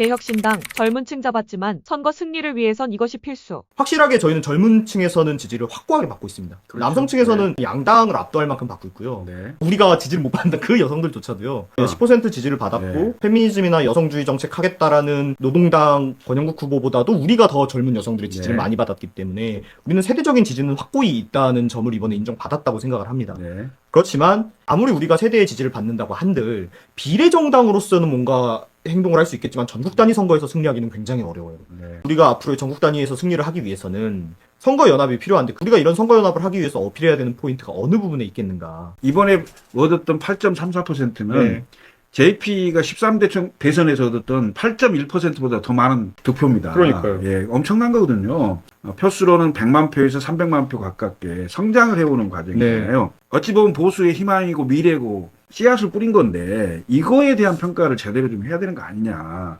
개혁신당 젊은 층 잡았지만 선거 승리를 위해선 이것이 필수. 확실하게 저희는 젊은 층에서는 지지를 확고하게 받고 있습니다. 그렇죠. 남성 층에서는 양당을 압도할 만큼 받고 있고요. 네. 우리가 지지를 못 받는다 그 여성들조차도요. 어. 10% 지지를 받았고 네. 페미니즘이나 여성주의 정책 하겠다라는 노동당 권영국 후보보다도 우리가 더 젊은 여성들의 지지를 네. 많이 받았기 때문에 우리는 세대적인 지지는 확고히 있다는 점을 이번에 인정받았다고 생각을 합니다. 네. 그렇지만 아무리 우리가 세대의 지지를 받는다고 한들 비례정당으로서는 뭔가 행동을 할 수 있겠지만 전국 단위 선거에서 승리하기는 굉장히 어려워요. 네. 우리가 앞으로의 전국 단위에서 승리를 하기 위해서는 선거 연합이 필요한데 우리가 이런 선거 연합을 하기 위해서 어필해야 되는 포인트가 어느 부분에 있겠는가? 이번에 얻었던 8.34%는 네. JP가 13대 대선에서 얻었던 8.1%보다 더 많은 득표입니다. 그러니까요. 예, 엄청난 거거든요. 어, 표수로는 100만 표에서 300만 표 가깝게 성장을 해오는 과정이잖아요. 네. 어찌 보면 보수의 희망이고 미래고 씨앗을 뿌린 건데 이거에 대한 평가를 제대로 좀 해야 되는 거 아니냐.